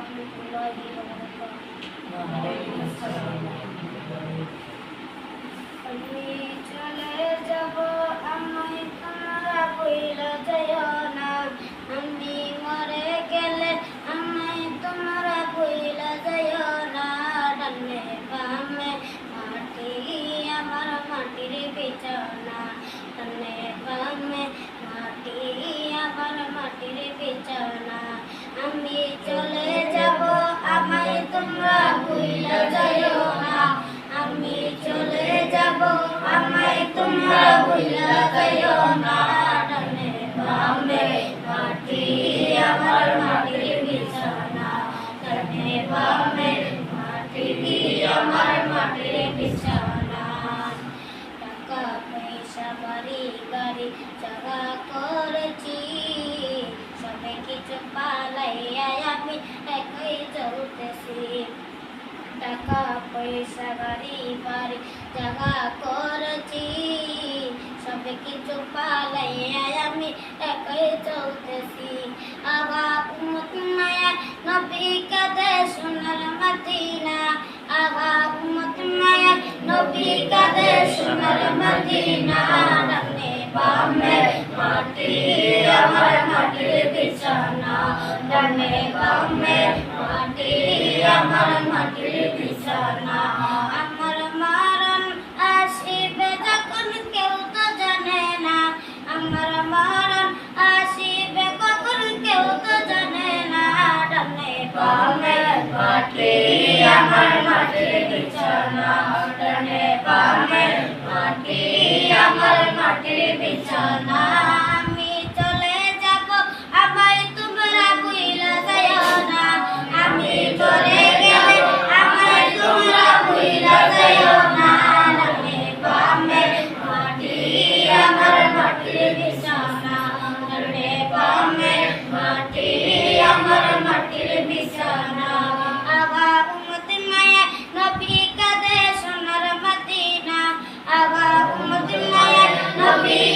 ورحمة الله وبركاته আমি চলে যাব আমি তোমরা বইলা যাইও না আমি মরে গেলে আমি তোমরা বইলা যাইও না ডানে বামে মাটি আমার মাটির বিছানা ডানে বামে মাটি আমার মাটির বিছানা আমি চলে বিছানা টাকা পয়সা, বাড়ি গাড়ি জায়গা করেছি। সবে কিছু পালাইয়া আমি একই চলতেছি। টাকা পয়সা গাড়ি বাড়ি জায়গা করেছি। সবে কিছু পালাইয়া আমি একই চলতেছি। আগা উম্মত নবী কাদে সোনার সোনার মদিনা ডানে বামে মাটি, আমার মাটির বিছানা। ডানে বামে মাটি, আমার মাটির বিছানা। আমার মারণ আসিবে যখন কেউ তো জানে না। আমার মারণ আসিবে কখন কেউ আমার মাটির বিছানা। মাটির বিছানা আমি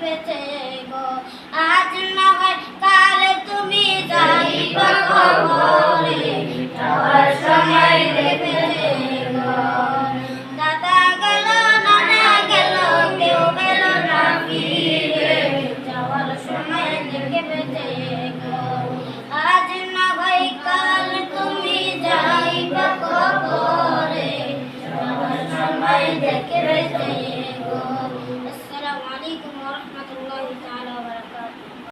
বেঁচে গো। আজ না হয় কাল তুমি যাইবা কবরে। সময় দেখে গো। দাদা গেল, নানা গেল, কেউ গেল না ফিরে। যাওয়ার সময় দেখে গো। আজ না হয় কাল তুমি যাইবা কবরে। সময় দেখে বেঁচে গো আসসালামু